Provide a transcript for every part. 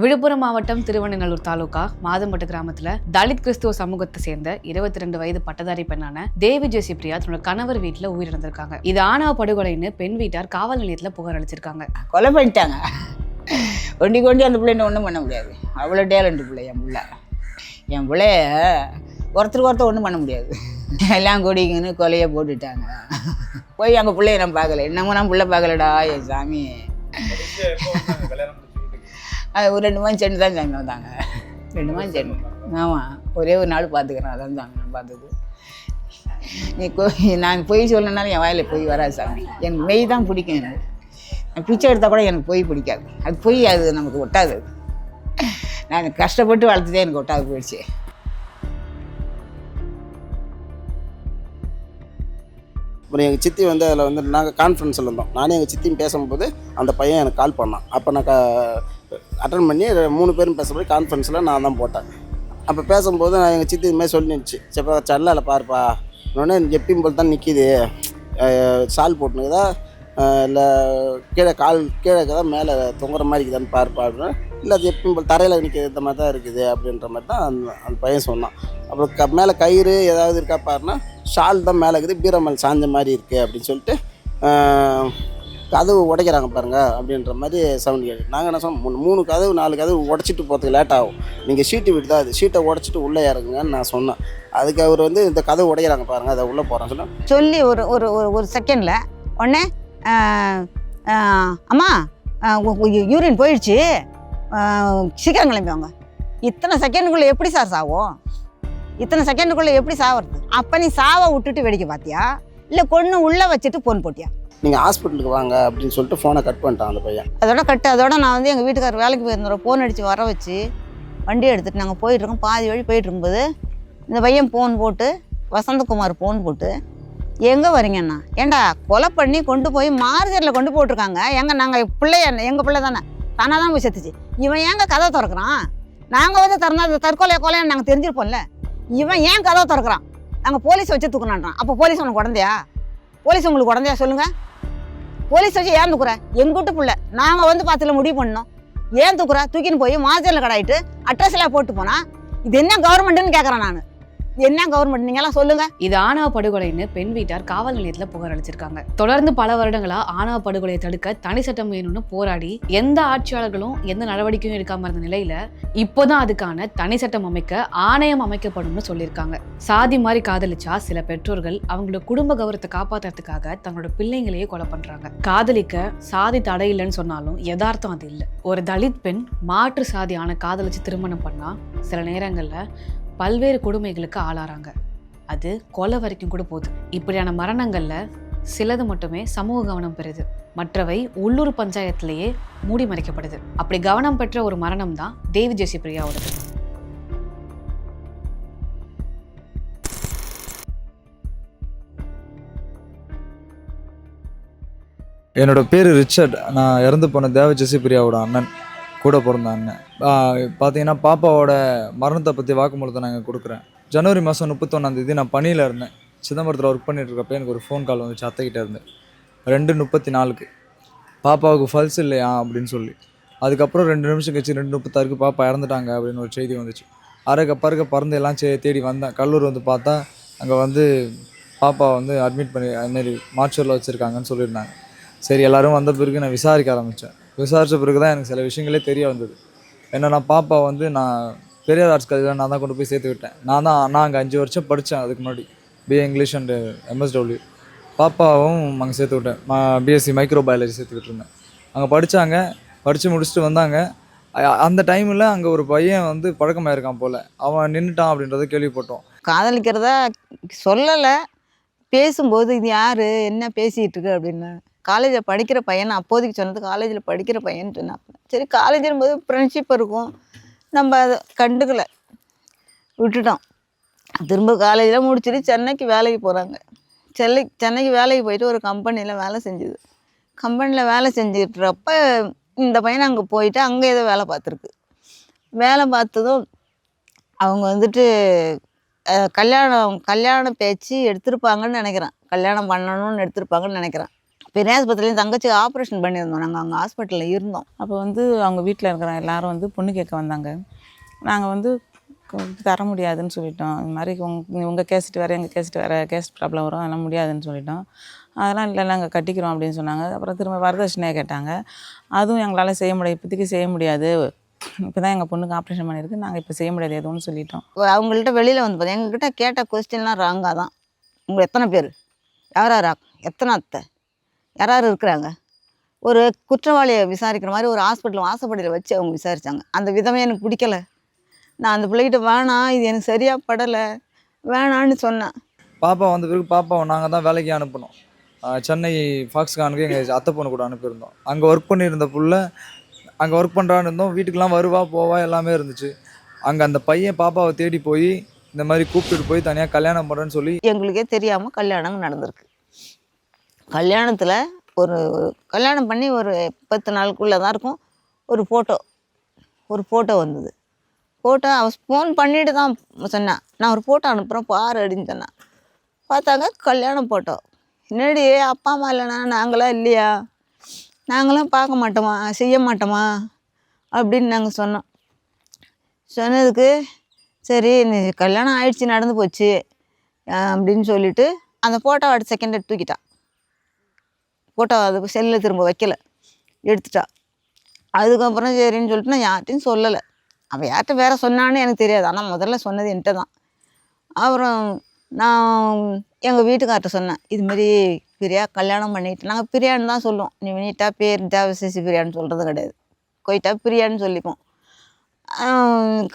விழுப்புரம் மாவட்டம் திருவண்ணநல்லூர் தாலுகா மாதம்பட்டு கிராமத்துல தலித் கிறிஸ்துவ சமூகத்தை சேர்ந்த இருபத்தி ரெண்டு வயது பட்டதாரி பெண்ணான தேவி ஜெசி பிரியா தன்னோட கணவர் வீட்டுல உயிரிழந்திருக்காங்க. இது ஆணவ படுகொலைன்னு பெண் வீட்டார் காவல் நிலையத்துல புகார் அளிச்சிருக்காங்க. கொலை பண்ணிட்டாங்க. ஒண்டி கொண்டு அந்த பிள்ளைன்னு ஒன்றும் பண்ண முடியாது. அவ்வளோ டேலண்ட் பிள்ளை என் பிள்ளை. என் பிள்ளைய ஒருத்தருக்கு ஒருத்தர் ஒன்றும் பண்ண முடியாது. எல்லாம் கொடிங்கன்னு கொலையை போட்டுட்டாங்க. போய் எங்கள் பிள்ளைய நான் பார்க்கல. என்னமோ நான் பிள்ளை பார்க்கலடா என் சாமி. ஒரு ரெண்டு மாதம் சென்று தான் சாமி வந்தாங்க. ரெண்டு மாதம் சென்று. ஆமாம் ஒரே ஒரு நாள் பார்த்துக்கிறேன் அதான் சாமி நான் பார்த்தது. நீ கொ நான் பொய் சொல்லணுனாலும் என் வாயில் பொய் வராது சாமி. எனக்கு மெய் தான் பிடிக்கும் எனக்கு. நான் பிச்சை எடுத்தால் கூட எனக்கு பொய் பிடிக்காது. அது பொய் அது நமக்கு ஒட்டாது. நான் கஷ்டப்பட்டு வளர்த்ததே எனக்கு ஒட்டாது போயிடுச்சு. அப்புறம் எங்கள் சித்தி வந்து அதில் வந்து நாங்கள் கான்ஃபரன்ஸில் இருந்தோம். நானும் எங்கள் சித்தியும் பேசும்போது அந்த பையன் எனக்கு கால் பண்ணான். அப்போ நான் அட்டன் பண்ணி மூணு பேரும் பேசும்போது கான்ஃபரன்ஸில் நான் தான் போட்டேன். அப்போ பேசும்போது நான் எங்கள் சித்தி இதுமாதிரி சொல்லிடுச்சு சரிப்பா சல்லால பாருப்பா. இன்னொன்னே எப்பயும் போல் தான் நிற்கிது சால் போட்டுனுக்குதா இல்லை கீழே கால் கீழே இருக்குதா மேலே தொங்குற மாதிரி இருக்குதான்னு பாருப்பா அப்படின்னா. இல்லை அது எப்பயும் போல் தரையில் நிற்கிற இந்த மாதிரி தான் இருக்குது அப்படின்ற மாதிரி தான் அந்த அந்த பையன் சொன்னான். அப்புறம் க மேலே கயிறு ஏதாவது இருக்கா பாருன்னா ஷால் தான் மேலே இருக்குது பீரமல் சாஞ்ச மாதிரி இருக்குது அப்படின்னு சொல்லிட்டு கதவு உடைக்கிறாங்க பாருங்க அப்படின்ற மாதிரி சவுண்ட் கேட்டு நாங்கள் என்ன சொன்னோம்? மூணு மூணு கதவு நாலு கதவு உடச்சிட்டு போகிறதுக்கு லேட் ஆகும். நீங்கள் ஷீட்டு விட்டு தான் அது ஷீட்டை உடச்சிட்டு உள்ளே இறங்குங்கன்னு நான் சொன்னேன். அதுக்கு அவர் வந்து இந்த கதவு உடைக்கிறாங்க பாருங்க அதை உள்ளே போகிறேன் சொன்னேன் சொல்லி ஒரு ஒரு ஒரு ஒரு செகண்டில் உடனே அம்மா யூரின் போயிடுச்சு. சீக்கிரம் கிளம்பி வாங்க. இத்தனை செகண்டுக்குள்ளே எப்படி சார் சாவோம்? இத்தனை செகண்டுக்குள்ளே எப்படி சாவது அப்போ நீ சாவை விட்டுட்டு வேடிக்கை பார்த்தியா இல்லை கொன்று உள்ளே வச்சுட்டு ஃபோன் போட்டியா? நீங்கள் ஹாஸ்பிட்டலுக்கு வாங்க அப்படின்னு சொல்லிட்டு ஃபோனை கட் பண்ணிட்டான் அந்த பையன். அதோட கட்டு அதோட நான் வந்து எங்கள் வீட்டுக்காரர் வேலைக்கு போயிருந்தோம் ஃபோன் அடித்து வர வச்சு வண்டி எடுத்துகிட்டு நாங்கள் போயிட்டுருக்கோம். பாதி வழி போயிட்டு இருக்கும்போது இந்த பையன் ஃபோன் போட்டு வசந்தகுமார் ஃபோன் போட்டு எங்கே வரீங்கண்ணா ஏண்டா கொலை பண்ணி கொண்டு போய் மார்ஜரில் கொண்டு போட்டிருக்காங்க. எங்கே நாங்கள் பிள்ளைய எங்கள் பிள்ளை தானே? தானாக தான் போய் செத்துச்சு. இவன் ஏங்க கதவை திறக்கிறான்? நாங்கள் வந்து திறந்தா அது தற்கொலை கொலைன்னு நாங்கள் தெரிஞ்சிருப்போம்ல. இவன் ஏன் கதவை திறக்கிறான்? நாங்கள் போலீஸ் வச்சு தூக்கினான்றான். அப்போ போலீஸ் உனக்கு உடந்தையா? போலீஸ் உங்களுக்கு உடந்தையா சொல்லுங்கள் போலீஸ் வச்சு ஏன் தூக்குற? எங்கிட்ட புள்ள. நாங்கள் வந்து பார்த்துல முடிவு பண்ணோம் ஏன் தூக்குற? தூக்கின்னு போய் மாஜரில் கடாயிட்டு அட்ரஸ்லாம் எல்லாம் போட்டு போனால் இது என்ன கவர்மெண்ட்டுன்னு கேட்குறேன் நான். என்ன கவர்மெண்ட் நீங்க எல்லாம் சொல்லுங்க. இது ஆணவ படுகொலைன்னு பெண் வீட்டார் காவல் நிலையத்துல புகார் அளிச்சிருக்காங்க. தொடர்ந்து பல வருடங்களா ஆணவ படுகொலையை தடுக்க தனி சட்டம் வேணும்னு போராடி எந்த ஆட்சியாளர்களும் எந்த நடவடிக்கையும் எடுக்காம இருந்த நிலையில இப்போதான் அதுக்கான தனி சட்டம் அமைக்க ஆணையம் அமைக்கப்படும்னு சொல்லியிருக்காங்க. சாதி மாதிரி காதலிச்சா சில பெற்றோர்கள் அவங்களோட குடும்ப கௌரவத்தை காப்பாத்துறதுக்காக தங்களோட பிள்ளைங்களையே கொலை பண்றாங்க. காதலிக்க சாதி தடை இல்லைன்னு சொன்னாலும் யதார்த்தம் அது இல்லை. ஒரு தலித் பெண் மாற்று சாதியான காதலிச்சு திருமணம் பண்ணா சில நேரங்கள்ல பல்வேறு கொடுமைகளுக்கு ஆளாகிறாங்க அது கொலை வரைக்கும் கூட போகுது. இப்படியான மரணங்களில் சிலது மட்டுமே சமூக கவனம் பெறுது. மற்றவை உள்ளூர் பஞ்சாயத்திலேயே மூடி மறைக்கப்படுது. அப்படி கவனம் பெற்ற ஒரு மரணம் தான் தேவி ஜெசி பிரியாவோடது என்னோட பேர் ரிச்சர்ட். நான் இறந்து போன தேவ ஜெசிபிரியாவோட அண்ணன். கூட பிறந்த அண்ணன். பார்த்தீங்கன்னா பாப்பாவோட மரணத்தை பற்றி வாக்குமூலத்தை நாங்கள் கொடுக்குறேன். ஜனவரி மாதம் முப்பத்தொன்னாந்தேதி நான் பணியில் இருந்தேன். சிதம்பரத்தில் ஒர்க் பண்ணிட்டு இருக்கப்ப எனக்கு ஒரு ஃபோன் கால் வந்துச்சு அத்தைக்கிட்ட இருந்து. ரெண்டு முப்பத்தி நாலுக்கு. பாப்பாவுக்கு ஃபல்ஸ் இல்லையா அப்படின்னு சொல்லி. அதுக்கப்புறம் ரெண்டு நிமிஷம் கழிச்சு ரெண்டு முப்பத்தாறுக்கு பாப்பா இறந்துட்டாங்க அப்படின்னு ஒரு செய்தி வந்துச்சு. அரைக்க பறக்க பறந்து எல்லாம் சே தேடி வந்தேன். கல்லூர் வந்து பார்த்தா அங்கே வந்து பாப்பா வந்து அட்மிட் பண்ணி அதுமாரி மார்ச்சூரில் வச்சுருக்காங்கன்னு சொல்லியிருந்தாங்க. சரி எல்லாரும் வந்த பிறகு நான் விசாரிக்க ஆரம்பித்தேன் விசாரித்த பிறகு தான் எனக்கு சில விஷயங்களே தெரிய வந்தது. என்னன்னா பாப்பா வந்து நான் பெரியார் ஆர்ட்ஸ் காலேஜில் நான் தான் கொண்டு போய் சேர்த்து விட்டேன். நான் தான் நான் அங்கே அஞ்சு வருஷம் படித்தேன் அதுக்கு முன்னாடி. பிஏ இங்கிலீஷ் அண்டு எம்எஸ்டபிள்யூ பாப்பாவும் அங்கே சேர்த்து விட்டேன். பிஎஸ்சி மைக்ரோ பயாலஜி சேர்த்துக்கிட்டு இருந்தேன். அங்கே படித்தாங்க படித்து முடிச்சுட்டு வந்தாங்க. அந்த டைமில் அங்கே ஒரு பையன் வந்து பழக்கமாயிருக்கான் போல். அவன் நின்றுட்டான் அப்படின்றத கேள்விப்பட்டோம். காதலிக்கிறதா சொல்லலை. பேசும்போது இது யார்? என்ன பேசிகிட்டு இருக்கு? அப்படின்னு. காலேஜில் படிக்கிற பையன் அப்போதைக்கு சொன்னது காலேஜில் படிக்கிற பையன் சொன்னாங்க. சரி காலேஜின் போது ஃப்ரெண்ட்ஷிப் இருக்கும். நம்ம அதை கண்டுக்கல. விட்டுட்டோம். திரும்ப காலேஜில் முடிச்சுட்டு சென்னைக்கு வேலைக்கு போகிறாங்க சென்னை சென்னைக்கு வேலைக்கு போயிட்டு ஒரு கம்பெனியில் வேலை செஞ்சுது. கம்பெனியில் வேலை செஞ்சுட்றப்ப இந்த பையன் அங்கே போயிட்டு அங்கே ஏதோ வேலை பார்த்துருக்கு. வேலை பார்த்ததும் அவங்க வந்துட்டு கல்யாணம் கல்யாண பேச்சு எடுத்திருப்பாங்கன்னு நினைக்கிறேன். கல்யாணம் பண்ணணும்னு எடுத்திருப்பாங்கன்னு நினைக்கிறேன். பெரியாஸ்பத்திரிலையும் தங்கச்சி ஆப்ரேஷன் பண்ணியிருந்தோம். நாங்கள் அங்கே ஹாஸ்பிட்டலில் இருந்தோம். அப்போ வந்து அவங்க வீட்டில் இருக்கிற எல்லாரும் வந்து பொண்ணு கேட்க வந்தாங்க. நாங்கள் வந்து தர முடியாதுன்னு சொல்லிட்டோம். இந்த மாதிரி உங்க உங்கள் கேஸ்ட் வேறு எங்கள் கேஸ்ட் வேறு கேஸ்ட் ப்ராப்ளம் வரும் அதெல்லாம் முடியாதுன்னு சொல்லிட்டோம். அதெல்லாம் இல்லை நாங்கள் கட்டிக்கிறோம் அப்படின்னு சொன்னாங்க. அப்புறம் திரும்ப வரதட்சணையை கேட்டாங்க. அதுவும் எங்களால் செய்ய முடியாது இப்போதைக்கு செய்ய முடியாது. இப்போ தான் எங்கள் பொண்ணுக்கு ஆப்ரேஷன் பண்ணியிருக்கு நாங்கள் இப்போ செய்ய முடியாது எதுவும் சொல்லிட்டோம். அவங்கள்ட்ட வெளியில் வந்து பார்த்தா எங்ககிட்ட கேட்ட கொஸ்டின்லாம் ராங்காக தான். உங்களை எத்தனை பேர்? யார் யாரா எத்தனை அத்தை? யார் யார் இருக்கிறாங்க? ஒரு குற்றவாளியை விசாரிக்கிற மாதிரி ஒரு ஹாஸ்பிட்டல் வாசப்படியில் வச்சு அவங்க விசாரித்தாங்க அந்த விதமே எனக்கு பிடிக்கல. நான் அந்த பிள்ளைகிட்ட வேணாம் இது எனக்கு சரியாக படலை. வேணான்னு சொன்னேன். பாப்பா வந்த பிறகு பாப்பாவை நாங்கள் தான் வேலைக்கு அனுப்பினோம். ஆஹ் சென்னை ஃபாக்ஸ்கானுக்கு எங்கள் அத்தை பொண்ணு கூட அனுப்பியிருந்தோம். அங்கே ஒர்க் பண்ணியிருந்த புள்ள அங்கே ஒர்க் பண்ணுறான்னு இருந்தோம். வீட்டுக்கெலாம் வருவா போவா எல்லாமே இருந்துச்சு. அங்கே அந்த பையன் பாப்பாவை தேடி போய் இந்த மாதிரி கூப்பிட்டுட்டு போய் தனியாக கல்யாணம் பண்ணுறேன்னு சொல்லி எங்களுக்கே தெரியாமல் கல்யாணம் நடந்திருக்கு. கல்யாணத்தில் ஒரு கல்யாணம் பண்ணி ஒரு பத்து நாளுக்குள்ளே தான் இருக்கும். ஒரு ஃபோட்டோ ஒரு ஃபோட்டோ வந்தது. ஃபோட்டோ அவன் ஃபோன் பண்ணிட்டு தான் சொன்னான் நான் ஒரு ஃபோட்டோ அனுப்புகிறேன் பாரு அப்படின்னு சொன்னான் பார்த்தாங்க கல்யாணம் ஃபோட்டோ என்னடி அப்பா அம்மா இல்லைனா நாங்களாம் இல்லையா? நாங்களாம் பார்க்க மாட்டோமா? செய்ய மாட்டோமா? அப்படின்னு நாங்கள் சொன்னோம். சொன்னதுக்கு சரி நீ கல்யாணம் ஆயிடுச்சு நடந்து போச்சு அப்படின்னு சொல்லிவிட்டு அந்த ஃபோட்டோ அடுத்த செகண்ட் தூக்கிட்டான் ஃபோட்டோ அது செல்லில் திரும்ப வைக்கல. எடுத்துட்டா. அதுக்கப்புறம் சரின்னு சொல்லிட்டு நான் யார்ட்டையும் சொல்லலை. அவள் யார்கிட்ட வேற சொன்னான்னு எனக்கு தெரியாது. ஆனால் முதல்ல சொன்னது என்கிட்ட தான். அப்புறம் நான் எங்கள் வீட்டுக்கார்ட்ட சொன்னேன். இதுமாரி பிரியா கல்யாணம் பண்ணிட்டு நாங்கள் பிரியான்னு தான் சொல்லுவோம். நீ நீட்டாக பேர் தேவசேசி பிரியான்னு சொல்கிறது கிடையாது. போயிட்டா பிரியான்னு சொல்லிப்போம்.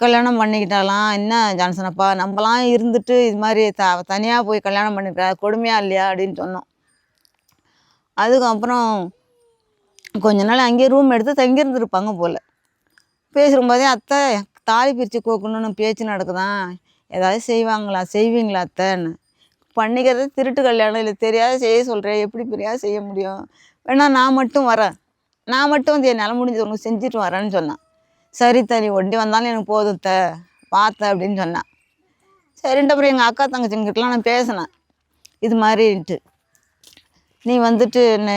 கல்யாணம் பண்ணிக்கிட்டாலாம் என்ன ஜான்சனப்பா நம்மலாம் இருந்துட்டு இது மாதிரி த தனியாக போய் கல்யாணம் பண்ணிக்கிட்டா கொடுமையா இல்லையா அப்படின்னு சொன்னோம். அதுக்கப்புறம் கொஞ்ச நாள் அங்கேயே ரூம் எடுத்து தங்கியிருந்துருப்பாங்க போல். பேசும்போதே அத்தை தாலி பிரித்து கோக்கணும்னு பேச்சு நடக்குதான் ஏதாவது செய்வாங்களா? செய்வீங்களா அத்தைன்னு? பண்ணிக்கிறது திருட்டு கல்யாணம். இல்லை தெரியாத செய்ய சொல்கிறேன் எப்படி பிரியா செய்ய முடியும்? வேணா நான் மட்டும் வரேன். நான் மட்டும் வந்து என்னால் முடிஞ்சது உனக்கு செஞ்சுட்டு வரேன்னு சொன்னான். சரி தனி ஒண்டி வந்தாலும் எனக்கு போதும் த பார்த்த அப்படின்னு சொன்னான். சரின்ட்டு அப்புறம் எங்கள் அக்கா தங்கச்சிங்கிட்டலாம் நான் பேசினேன். இது மாதிரின்ட்டு நீ வந்துட்டு என்ன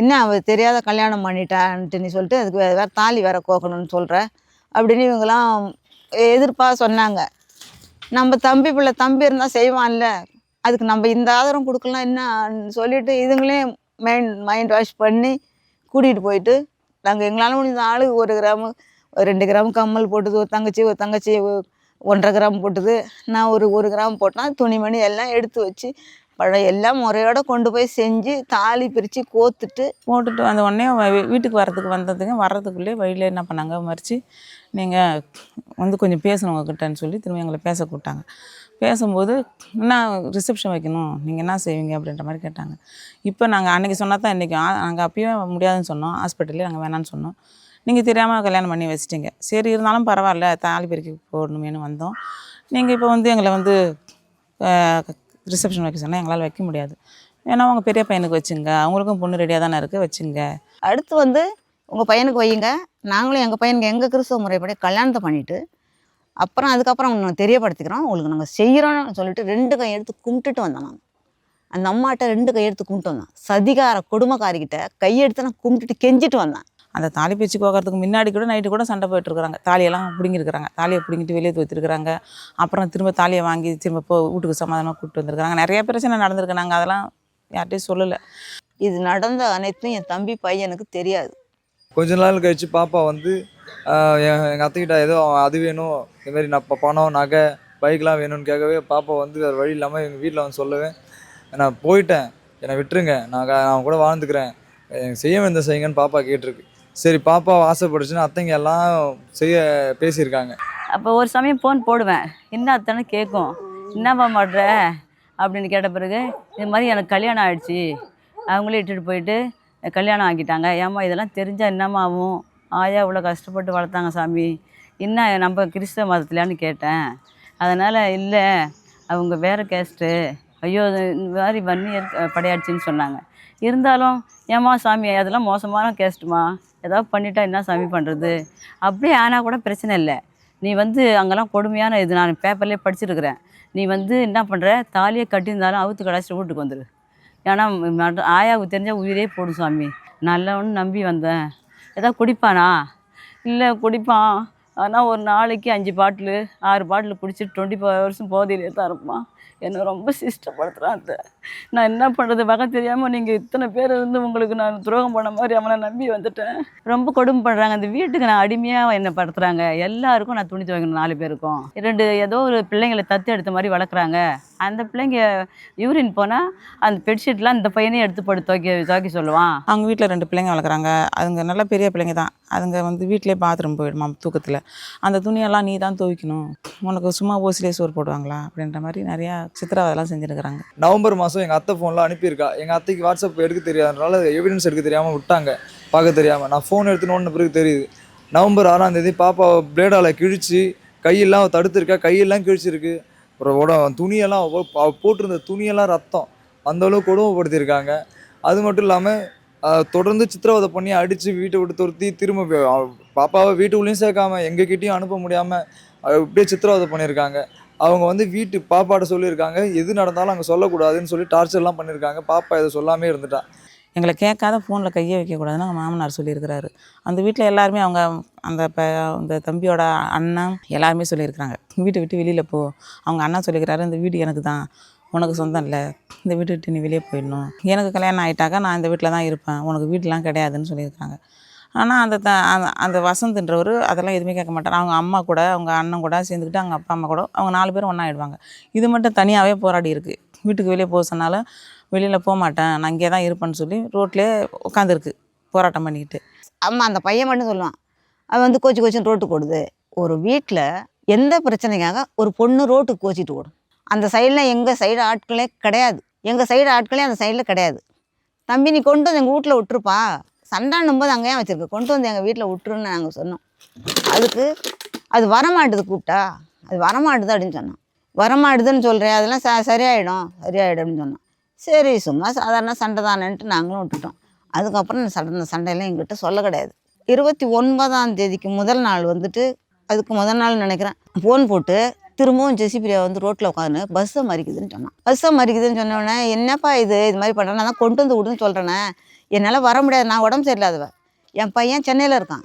என்ன அவ தெரியாத கல்யாணம் பண்ணிட்டான்ட்டு நீ சொல்லிட்டு அதுக்கு வேறு வேறு தாலி வேற கோக்கணும்னு சொல்கிற அப்படின்னு இவங்கெல்லாம் எதிர்ப்பாக சொன்னாங்க. நம்ம தம்பி பிள்ளை தம்பி இருந்தால் செய்வான்ல. அதுக்கு நம்ம இந்த ஆதாரம் கொடுக்கலாம் என்ன சொல்லிட்டு இதுங்களே மைண்ட் மைண்ட் வாஷ் பண்ணி கூட்டிகிட்டு போயிட்டு நாங்கள் எங்களால் முடிஞ்ச ஆளுக்கு ஒரு கிராமு ஒரு ரெண்டு கிராம் கம்மல் போட்டது ஒரு தங்கச்சி ஒரு தங்கச்சி ஒன்றரை கிராம் போட்டது. நான் ஒரு ஒரு கிராம் போட்டேன். துணிமணி எல்லாம் எடுத்து வச்சு பழம் எல்லாம் முறையோட கொண்டு போய் செஞ்சு தாலி பிரித்து கோத்துட்டு போட்டுட்டு வந்த உடனே வீட்டுக்கு வர்றதுக்கு வந்ததுங்க. வர்றதுக்குள்ளே வழியில் என்ன பண்ணாங்க? மறித்து நீங்கள் வந்து கொஞ்சம் பேசணும் உங்ககிட்டன்னு சொல்லி திரும்ப எங்களை பேச கூப்பிட்டாங்க. பேசும்போது என்ன ரிசப்ஷன் வைக்கணும்? நீங்கள் என்ன செய்வீங்க? அப்படின்ற மாதிரி கேட்டாங்க. இப்போ நாங்கள் அன்றைக்கி சொன்னால் தான் இன்றைக்கி நாங்கள் அப்பயும் முடியாதுன்னு சொன்னோம். ஹாஸ்பிட்டலே நாங்கள் வேணான்னு சொன்னோம். நீங்கள் தெரியாமல் கல்யாணம் பண்ணி வச்சிட்டிங்க. சரி இருந்தாலும் பரவாயில்ல. தாலி பெருக்கி போடணுமேனு வந்தோம். நீங்கள் இப்போ வந்து எங்களை வந்து ரிசப்ஷன் வைக்க சொன்னால் எங்களால் வைக்க முடியாது. ஏன்னா உங்கள் பெரிய பையனுக்கு வச்சுங்க. அவங்களுக்கும் பொண்ணு ரெடியாக தானே இருக்குது வச்சுங்க. அடுத்து வந்து உங்கள் பையனுக்கு வையுங்க. நாங்களும் எங்கள் பையனுக்கு எங்கள் கிறிஸ்துவ முறைப்படி கல்யாணத்தை பண்ணிவிட்டு அப்புறம் அதுக்கப்புறம் நாங்கள் தெரியப்படுத்திக்கிறோம். உங்களுக்கு நாங்கள் செய்கிறோம்னு சொல்லிட்டு ரெண்டு கை எடுத்து கும்பிட்டுட்டு வந்தோம் நாங்கள் அந்த அம்மாட்ட ரெண்டு கையெடுத்து கும்பிட்டு வந்தேன் சதிகார கொடுமைக்காரிக்கிட்ட கையெடுத்து நான் கும்பிட்டுட்டு கெஞ்சிட்டு வந்தேன். அந்த தாலி பிரித்து போகிறதுக்கு முன்னாடி கூட நைட்டு கூட சண்டை போயிட்டுருக்குறாங்க தாலியெல்லாம் பிடுங்கிருக்கிறாங்க. தாலியை பிடுங்கிட்டு வெளியே தூத்திருக்கிறாங்க அப்புறம் திரும்ப தாலியை வாங்கி திரும்ப போ வீட்டுக்கு சமாதானமாக கூப்பிட்டு வந்திருக்காங்க நிறைய பிரச்சனை நடந்திருக்கு. நாங்கள் அதெல்லாம் யார்கிட்டையும் சொல்லலை. இது நடந்த அனைத்தும் என் தம்பி பையனுக்கு தெரியாது. கொஞ்ச நாள் கழிச்சு பாப்பா வந்து எங்கள் அத்தைக்கிட்ட ஏதோ அது வேணும். இது மாதிரி நான் இப்போ பணம் நகை பைக்லாம் வேணும்னு கேட்கவே பாப்பா வந்து வேறு வழி இல்லாமல் எங்கள் வீட்டில் வந்து சொல்லவே நான் போயிட்டேன். என்னை விட்டுருங்க. நான் நான் கூட வாழ்ந்துக்கிறேன். செய்ய வேண்டிய செய்யுங்கன்னு பாப்பா கேட்டிருக்கு. சரி பாப்பா ஆசைப்படுச்சுன்னு அத்தைங்க எல்லாம் செய்ய பேசியிருக்காங்க. அப்போ ஒரு சமயம் ஃபோன் போடுவேன். என்ன அத்தனை கேட்கும் என்னப்பா மாடுற அப்படின்னு கேட்ட பிறகு இது மாதிரி எனக்கு கல்யாணம் ஆயிடுச்சு. அவங்களே இட்டுட்டு போயிட்டு கல்யாணம் ஆக்கிட்டாங்க. ஏம்மா இதெல்லாம் தெரிஞ்சால் என்னம்மா ஆகும்? ஆயா இவ்வளோ கஷ்டப்பட்டு வளர்த்தாங்க சாமி. என்ன நம்ம கிறிஸ்தவ மதத்துலையான்னு கேட்டேன். அதனால் இல்லை அவங்க வேறு கேஸ்ட்டு ஐயோ இந்த மாதிரி வன்னியர் படையாட்சின்னு சொன்னாங்க. இருந்தாலும் ஏம்மா சாமி அதெல்லாம் மோசமான கேஸ்ட்டுமா ஏதாவது பண்ணிட்டா என்ன சாமி பண்ணுறது அப்படியே ஆனால் கூட பிரச்சனை இல்லை. நீ வந்து அங்கெல்லாம் கொடுமையான இது நான் பேப்பர்லேயே படிச்சிருக்கிறேன். நீ வந்து என்ன பண்ணுற தாலியை கட்டியிருந்தாலும் அவுத்து கடாச்சிட்டு வீட்டுக்கு வந்துடு ஏன்னா ஆயாவுக்கு தெரிஞ்சால் உயிரே போடும் சாமி. நல்லவன்னு நம்பி வந்தேன். ஏதாவது குடிப்பானா? இல்லை குடிப்பான். ஆனால் ஒரு நாளைக்கு அஞ்சு பாட்டில் ஆறு பாட்டில் குடிச்சிட்டு டுவெண்ட்டி ஃபோர் ஹவர்ஸும் போதையிலே தான் இருப்பான். என்னை ரொம்ப சிஷ்டப்படுத்துகிறான் அந்த நான் என்ன பண்ணுறது வகை தெரியாமல் நீங்கள் இத்தனை பேர் இருந்து உங்களுக்கு நான் துரோகம் பண்ண மாதிரி அவனை நம்பி வந்துட்டேன். ரொம்ப கொடுமை பண்ணுறாங்க அந்த வீட்டுக்கு நான் அடிமையாக என்னை படுத்துகிறாங்க எல்லாருக்கும் நான் துணி துவைக்கணும் நாலு பேருக்கும். ரெண்டு ஏதோ ஒரு பிள்ளைங்களை தத்து எடுத்த மாதிரி வளர்க்குறாங்க. அந்த பிள்ளைங்க யூரின் போனால் அந்த பெட்ஷீட்லாம் இந்த பையனே எடுத்து போட்டு துவைக்க துவைக்க சொல்லுவான். அவங்க வீட்டில் ரெண்டு பிள்ளைங்க வளர்க்குறாங்க. அதுங்க நல்ல பெரிய பிள்ளைங்க தான். அதுங்க வந்து வீட்டிலே பாத்ரூம் போயிடுமா தூக்கத்தில். அந்த துணியெல்லாம் நீ தான் துவைக்கணும். உனக்கு சும்மா ஓசிலே சோறு போடுவாங்களா? அப்படின்ற மாதிரி நிறையா சித்திரவதெல்லாம் செஞ்சுருக்கிறாங்க. நவம்பர் மாதம் எங்கள் அத்தை ஃபோனில் அனுப்பியிருக்கா. எங்கள் அத்தைக்கு வாட்ஸ்அப் எடுக்க தெரியாதனால எவிடன்ஸ் எடுக்க தெரியாமல் விட்டாங்க. பார்க்க தெரியாமல் நான் ஃபோன் எடுத்து நோண்டின பிறகு தெரியுது. நவம்பர் ஆறாம் தேதி பாப்பா பிளேடால் கிழிச்சு கையெல்லாம் தடுத்துருக்கா. கையெல்லாம் கிழிச்சிருக்கு. அப்புறம் உட துணியெல்லாம் போட்டிருந்த துணியெல்லாம் ரத்தம். அந்த அளவுக்கு கொடுமைப்படுத்தியிருக்காங்க அது மட்டும் இல்லாமல் தொடர்ந்து சித்திரவதை பண்ணி அடித்து வீட்டை விட்டு துரத்தி திரும்ப பாப்பாவை வீட்டுக்குள்ளேயும் சேர்க்காம எங்ககிட்டேயும் அனுப்ப முடியாமல் அப்படியே சித்திரவதை பண்ணியிருக்காங்க. அவங்க வந்து வீட்டு பாப்பாட்ட சொல்லியிருக்காங்க எது நடந்தாலும் அங்கே சொல்லக்கூடாதுன்னு சொல்லி டார்ச்சர்லாம் பண்ணியிருக்காங்க. பாப்பா இதை சொல்லாமே இருந்துட்டா. எங்களை கேட்காத ஃபோனில் கையை வைக்கக்கூடாதுன்னு அவங்க மாமனார் சொல்லியிருக்கிறாரு. அந்த வீட்டில் எல்லாருமே அவங்க அந்த இப்போ அந்த தம்பியோட அண்ணன் எல்லாருமே சொல்லியிருக்கிறாங்க. வீட்டை விட்டு வெளியில் போ. அவங்க அண்ணா சொல்லியிருக்கிறாரு இந்த வீடு எனக்கு தான். உனக்கு சொந்தம் இல்லை. இந்த வீட்டை விட்டு நீ வெளியே போயிடணும். எனக்கு கல்யாணம் ஆகிட்டாக்கா நான் இந்த வீட்டில் தான் இருப்பேன். உனக்கு வீடெலாம் கிடையாதுன்னு சொல்லியிருக்காங்க ஆனால் அந்த த அந்த அந்த வசந்த்ன்றவர் அதெல்லாம் எதுவுமே கேட்க மாட்டார். அவங்க அம்மா கூட அவங்க அண்ணன் கூட சேர்ந்துக்கிட்டு அவங்க அப்பா அம்மா கூட அவங்க நாலு பேரும் ஒன்றா ஆகிடுவாங்க இது மட்டும் தனியாகவே போராடி இருக்குது வீட்டுக்கு வெளியே போக சொன்னாலும் வெளியில் போக மாட்டேன். நான் இங்கே தான் இருப்பேன்னு சொல்லி ரோட்லேயே உட்காந்துருக்கு போராட்டம் பண்ணிக்கிட்டு. அம்மா அந்த பையன் மட்டும் சொல்லுவான். அவன் வந்து கோச்சி கோச்சின்னு ரோட்டுக்கு ஓடுது. ஒரு வீட்டில் எந்த பிரச்சனைக்காக ஒரு பொண்ணு ரோட்டுக்கு கோச்சிட்டு ஓடும். அந்த சைடில் எங்கள் சைடு ஆட்களே கிடையாது. எங்கள் சைடு ஆட்களே அந்த சைடில் கிடையாது. தம்பி நீ கொண்டு வந்து எங்கள் வீட்டில் விட்டுருப்பா. சண்டானும் போது அங்கேயே வச்சுருக்கு. கொண்டு வந்து எங்கள் வீட்டில் விட்டுருன்னு நாங்கள் சொன்னோம். அதுக்கு அது வரமாட்டுது கூப்பிட்டா? அது வரமாட்டுது அப்படின்னு சொன்னோம் வரமாட்டுதுன்னு சொல்கிறேன் அதெல்லாம் ச சரியாயிடும். சரியாயிடும் அப்படின்னு சொன்னோம் சரி சும்மா சாதாரண சண்டை தானேன்ட்டு நாங்களும் விட்டுட்டோம். அதுக்கப்புறம் சண்டை சண்டையெல்லாம் எங்கிட்ட சொல்ல கிடையாது. இருபத்தி ஒன்பதாம் தேதிக்கு முதல் நாள் வந்துட்டு அதுக்கு முதல் நாள் நினைக்கிறேன் ஃபோன் போட்டு திரும்பவும் ஜெசிபிரியா வந்து ரோட்டில் உட்காந்து பஸ்ஸை மறிக்குதுன்னு சொன்னான். பஸ்ஸை மறிக்குதுன்னு சொன்னோடனே என்னப்பா இது? இது மாதிரி பண்ணுறேன் நான் தான் கொண்டு வந்து விடுன்னு சொல்கிறேனே என்னால் வர முடியாது. நான் உடம்பு சரியில்லாதவ என் பையன் சென்னையில் இருக்கான்.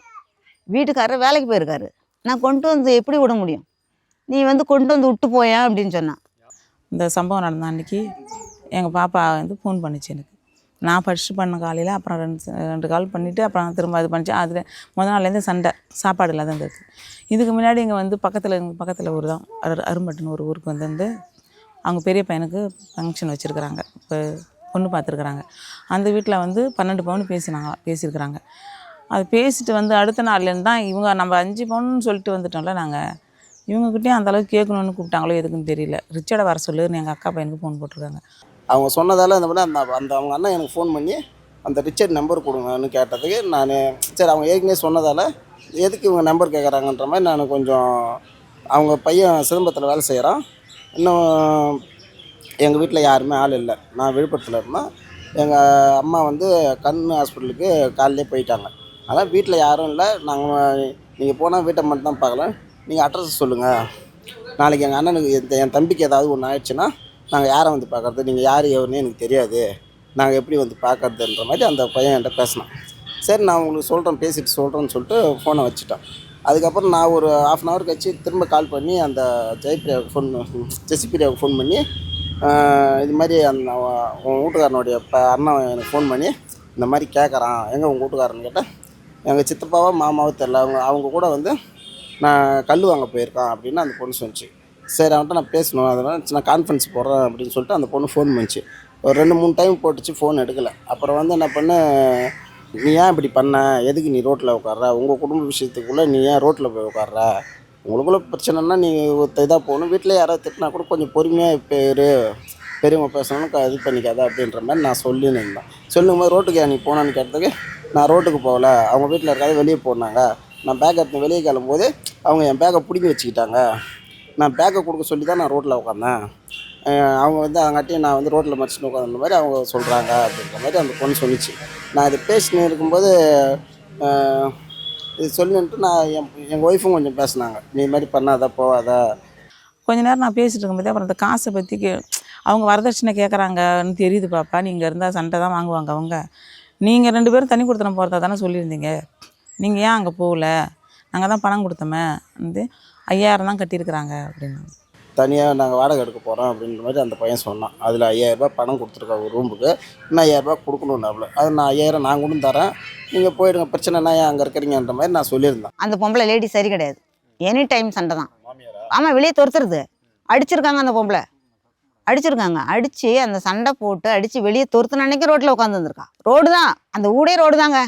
வீட்டுக்காரர் வேலைக்கு போயிருக்காரு. நான் கொண்டு வந்து எப்படி விட முடியும்? நீ வந்து கொண்டு வந்து விட்டு போயேன் அப்படின்னு சொன்னான். இந்த சம்பவம் நடந்த அன்னைக்கு எங்கள் பாப்பா வந்து ஃபோன் பண்ணிச்சு எனக்கு. நான் ஃபஸ்ட்டு பண்ண காலையில் அப்புறம் ரெண்டு ரெண்டு கால் பண்ணிவிட்டு அப்புறம் திரும்ப அது பண்ணிச்சு அதில் முதல் நாள்லேருந்து சண்டை. சாப்பாடு இல்லாத இருந்தது இதுக்கு முன்னாடி இங்கே வந்து பக்கத்தில் எங்கள் பக்கத்தில் ஊர் தான். அரு அரும்பட்டுன்னு ஒரு ஊருக்கு வந்து வந்து அவங்க பெரிய பையனுக்கு ஃபங்க்ஷன் வச்சுருக்குறாங்க. இப்போ பொண்ணு பார்த்துருக்குறாங்க. அந்த வீட்டில் வந்து பன்னெண்டு பவுன் பேசினாங்க பேசியிருக்கிறாங்க. அது பேசிட்டு வந்து அடுத்த நாள்லேருந்து தான் இவங்க நம்ம அஞ்சு பவுன்னு சொல்லிட்டு வந்துட்டோம்ல நாங்கள் இவங்ககிட்டயும் அந்தளவுக்கு கேட்கணும்னு கேட்கணுன்னு கூப்பிட்டாங்களோ எதுக்குன்னு தெரியல. ரிச்சர்டை வர சொல்லுன்னு எங்கள் அக்கா பையனுக்கு ஃபோன் போட்டிருக்காங்க. அவங்க சொன்னதால் அந்த மாதிரி அந்த அந்த அவங்க அண்ணன் எனக்கு ஃபோன் பண்ணி அந்த ரிச்சர்ட் நம்பர் கொடுங்கன்னு கேட்டதுக்கு நான் சரி அவங்க ஏற்கனவே சொன்னதால் எதுக்கு இவங்க நம்பர் கேட்குறாங்கன்ற மாதிரி நான் கொஞ்சம் அவங்க பையன் சிதம்பரத்தில் வேலை செய்கிறான் இன்னும் எங்கள் வீட்டில் யாருமே ஆள் இல்லை. நான் விழுப்புரத்தில் இருந்தேன். எங்கள் அம்மா வந்து கண் ஹாஸ்பிட்டலுக்கு காலையிலே போயிட்டாங்க. அதனால் வீட்டில் யாரும் இல்லை. நாங்கள் நீங்கள் போனால் வீட்டை மட்டும் தான் பார்க்கலாம் நீங்கள் அட்ரஸ் சொல்லுங்கள் நாளைக்கு எங்கள் அண்ணனுக்கு என் என் தம்பிக்கு ஏதாவது ஒன்று ஆயிடுச்சுன்னா நாங்கள் யாரை வந்து பார்க்கறது? நீங்கள் யார் எவருன்னு எனக்கு தெரியாது. நாங்கள் எப்படி வந்து பார்க்கறதுன்ற மாதிரி அந்த பையன் என்கிட்ட பேசினான். சரி நான் உங்களுக்கு சொல்கிறேன் பேசிட்டு சொல்கிறேன்னு சொல்லிட்டு ஃபோனை வச்சுட்டேன். அதுக்கப்புறம் நான் ஒரு ஆஃப் அன் ஹவர் கழிச்சு திரும்ப கால் பண்ணி அந்த ஜெய்பிரியாவுக்கு ஃபோன் ஜெசிபிரியாவுக்கு ஃபோன் பண்ணி இது மாதிரி அந்த உன் வீட்டுக்காரனுடைய ப அண்ணன் எனக்கு ஃபோன் பண்ணி இந்த மாதிரி கேட்குறான் எங்கே உங்கள் வீட்டுக்காரன்னு கேட்டால் எங்கள் சித்தப்பாவோ மாமாவோ தெரில அவங்க அவங்க கூட வந்து நான் கல் வாங்க போயிருக்கான் அப்படின்னு அந்த பொண்ணு சொன்னிச்சு. சரி அவன்கிட்ட நான் பேசணும். அதனால் நான் கான்ஃபரன்ஸ் போடுறேன் அப்படின்னு சொல்லிட்டு அந்த பொண்ணு ஃபோன் பண்ணிச்சு. ஒரு ரெண்டு மூணு டைம் போட்டுச்சு ஃபோன் எடுக்கலை. அப்புறம் வந்து என்ன பண்ண நீ ஏன் இப்படி பண்ண? எதுக்கு நீ ரோட்டில் உட்கார்ற? உங்கள் குடும்ப விஷயத்துக்குள்ளே நீ ஏன் ரோட்டில் போய் உட்கார்ற? உங்களுக்குள்ள பிரச்சனைனா நீங்கள் ஒருத்த இதாக போகணும். வீட்டில் யாராவது திட்டினா கூட கொஞ்சம் பொறுமையாக பேர் பெரியவங்க பேசணும்னு க- இது பண்ணிக்காத அப்படின்ற மாதிரி நான் சொல்லின்னு இருந்தேன் சொல்லும் போது ரோட்டுக்கு நீ போனான்னு கேட்டதுக்கு நான் ரோட்டுக்கு போகல. அவங்க வீட்டில் இருக்காது வெளியே போனாங்க. நான் பேக் எடுத்து வெளியே கிளம்பும்போது அவங்க என் பேக்கை பிடிங்கி வச்சுக்கிட்டாங்க. நான் பேக்கை கொடுக்க சொல்லி தான் நான் ரோட்டில் உட்காந்தேன் அவங்க வந்து அங்காட்டியும் நான் வந்து ரோட்டில் மறைச்சிட்டு உட்காந்த மாதிரி அவங்க சொல்கிறாங்க அப்படின்ற மாதிரி அந்த பொண்ணு சொல்லிச்சு. நான் இதை பேசினு இருக்கும்போது இது சொல்லிட்டு நான் என் எங்கள் ஒய்ஃபும் கொஞ்சம் பேசினாங்க. நீ மாதிரி பண்ணாத போகாத. கொஞ்ச நேரம் நான் பேசிட்டு இருக்கும்போது அப்புறம் அந்த காசை பற்றி கே அவங்க வரதட்சணை கேட்குறாங்கன்னு தெரியுது பாப்பா. நீங்கள் இருந்தால் சண்டை தான் வாங்குவாங்க அவங்க. நீங்கள் ரெண்டு பேரும் தண்ணி கொடுத்தன போகிறதா தானே சொல்லியிருந்தீங்க. நீங்கள் ஏன் அங்கே போகல? நாங்கள் தான் பணம் கொடுத்தோமே. வந்து ஐயாயிரம் தான் கட்டியிருக்கிறாங்க அப்படின்னு தனியாக நாங்கள் வாடகை எடுக்க போகிறோம் அப்படின்ற மாதிரி அந்த பையன் சொன்னான். அதில் ஐயாயிரரூபா பணம் கொடுத்துருக்கா ஒரு ரூமுக்கு இன்னும் ஐயாயிரரூபா கொடுக்கணுன்னாப்புல அது நான் ஐயாயிரம் நான் கொண்டு தரேன். நீங்கள் போயிடுங்க பிரச்சனைனா ஏன் அங்கே இருக்கிறீங்கன்ற மாதிரி நான் சொல்லியிருந்தேன். அந்த பொம்பளை லேடி சரி கிடையாது. எனி டைம் சண்டை தான். ஆமாம் வெளியே துரத்துறது. அடிச்சிருக்காங்க அந்த பொம்பளை. அடிச்சிருக்காங்க. அடித்து அந்த சண்டை போட்டு அடித்து வெளியே துரத்துன அன்னைக்கு ரோட்டில் உட்காந்துருந்துருக்கா ரோடு தான். அந்த ஊடே ரோடு தாங்க.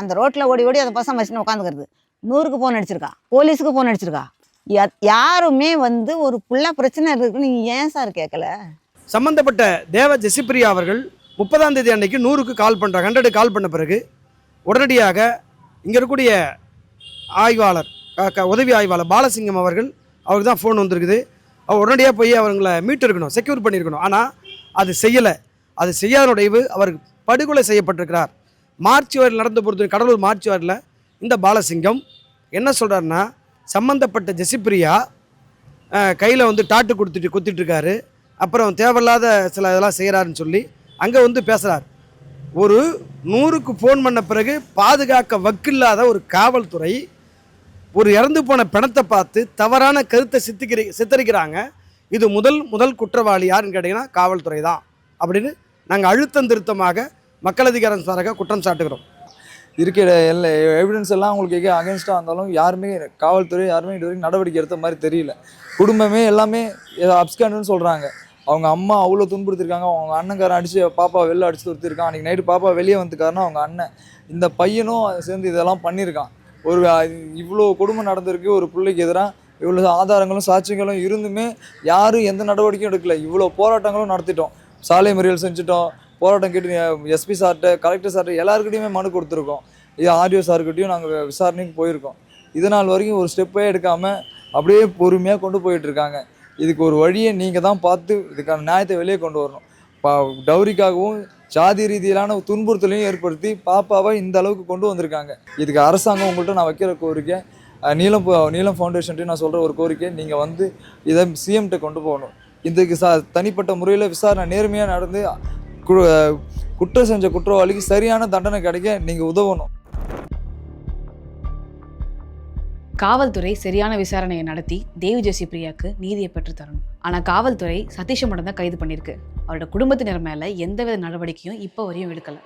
அந்த ரோட்டில் ஓடி ஓடி அந்த பசங்க வச்சுன்னு உட்காந்துக்கிறது நூறுக்கு ஃபோன் அடிச்சிருக்கா. போலீஸுக்கு ஃபோன் அடிச்சிருக்கா. யாருமே வந்து ஒரு புள்ள பிரச்சனை இருக்குன்னு நீங்கள் ஏன் சார் கேட்கல சம்பந்தப்பட்ட தேவ ஜெசிப்ரியா அவர்கள் முப்பதாம் தேதி அன்னைக்கு நூறுக்கு கால் பண்ணுறாங்க ஹண்ட்ரடு கால் பண்ண பிறகு உடனடியாக இங்கே இருக்கக்கூடிய ஆய்வாளர் உதவி ஆய்வாளர் பாலசிங்கம் அவர்கள் அவருக்கு தான் ஃபோன் வந்திருக்குது. அவர் உடனடியாக போய் அவங்கள மீட்டு இருக்கணும் செக்யூர் பண்ணியிருக்கணும். ஆனால் அது செய்யலை. அது செய்யாத அவர் படுகொலை செய்யப்பட்டிருக்கிறார். மார்ச் வாரில் நடந்த பொறுத்த கடலூர் மார்ச் வாரில் இந்த பாலசிங்கம் என்ன சொல்கிறாருன்னா சம்மந்தப்பட்ட ஜெசிப்ரியா கையில் வந்து டாட்டு கொடுத்துட்டு குத்திட்டு அப்புறம் தேவையில்லாத சில இதெல்லாம் செய்கிறாருன்னு சொல்லி அங்கே வந்து பேசுகிறார் ஒரு நூறுக்கு ஃபோன் பண்ண பிறகு பாதுகாக்க வக்கில்லாத ஒரு காவல்துறை ஒரு இறந்து போன பிணத்தை பார்த்து தவறான கருத்தை சித்திக்கிற சித்தரிக்கிறாங்க. இது முதல் முதல் குற்றவாளி யாருன்னு கேட்டிங்கன்னா காவல்துறை தான். அப்படின்னு நாங்கள் அழுத்தம் திருத்தமாக மக்கள் அதிகாரம் சாராக குற்றம் சாட்டுகிறோம். இருக்கிற எல்லா எவிடன்ஸ் எல்லாம் அவங்களுக்கு அகேன்ஸ்டாக இருந்தாலும் யாருமே காவல்துறை யாருமே இது வரைக்கும் நடவடிக்கை எடுத்த மாதிரி தெரியல. குடும்பமே எல்லாமே அப்ஸ்கேண்டுன்னு சொல்கிறாங்க அவங்க அம்மா அவ்வளோ துன்புறுத்திருக்காங்க. அவங்க அண்ணன்காரன் அடித்து பாப்பா வெளில அடிச்சு துருத்திருக்கான். அன்றைக்கி நைட்டு பாப்பா வெளியே வந்துக்காருன்னா அவங்க அண்ணன். இந்த பையனும் சேர்ந்து இதெல்லாம் பண்ணியிருக்கான். ஒரு இவ்வளோ குடும்பம் நடந்திருக்கு. ஒரு பிள்ளைக்கு எதிராக இவ்வளோ ஆதாரங்களும் சாட்சியங்களும் இருந்துமே யாரும் எந்த நடவடிக்கையும் எடுக்கல. இவ்வளோ போராட்டங்களும் நடத்திட்டோம். சாலை மறியல் செஞ்சுட்டோம். போராட்டம் கேட்டு எஸ்பி சார்கிட்ட கலெக்டர் சார்கிட்ட எல்லாருக்கிட்டையுமே மனு கொடுத்துருக்கோம். இது ஆர்டிஓ சார்கிட்டையும் நாங்கள் விசாரணைக்கு போயிருக்கோம். இது நாள் வரைக்கும் ஒரு ஸ்டெப்பே எடுக்காமல் அப்படியே பொறுமையாக கொண்டு போயிட்டுருக்காங்க. இதுக்கு ஒரு வழியை நீங்கள் தான் பார்த்து இதுக்கான நியாயத்தை வெளியே கொண்டு வரணும். பா டௌரிக்காகவும் ஜாதி ரீதியிலான துன்புறுத்தலையும் ஏற்படுத்தி பாப்பாவை இந்த அளவுக்கு கொண்டு வந்திருக்காங்க. இதுக்கு அரசாங்கம் உங்கள்கிட்ட நான் வைக்கிற கோரிக்கை நீலம் நீலம் ஃபவுண்டேஷன்ட்டு நான் சொல்கிற ஒரு கோரிக்கை நீங்கள் வந்து இதை சிஎம்கிட்ட கொண்டு போகணும். இதுக்கு சா தனிப்பட்ட முறையில் விசாரணை நேர்மையாக நடந்து குற்றம் செஞ்ச குற்றவாளிக்கு சரியான தண்டனை கிடைக்க நீங்கள் உதவணும். காவல்துறை சரியான விசாரணையை நடத்தி தேவி ஜெசி பிரியாவுக்கு நீதியை பெற்று தரணும். ஆனால் காவல்துறை சதீஷை மட்டும் தான் கைது பண்ணியிருக்கு. அவரோட குடும்பத்தினர் மேலே எந்தவித நடவடிக்கையும் இப்போ வரையும் எடுக்கலை.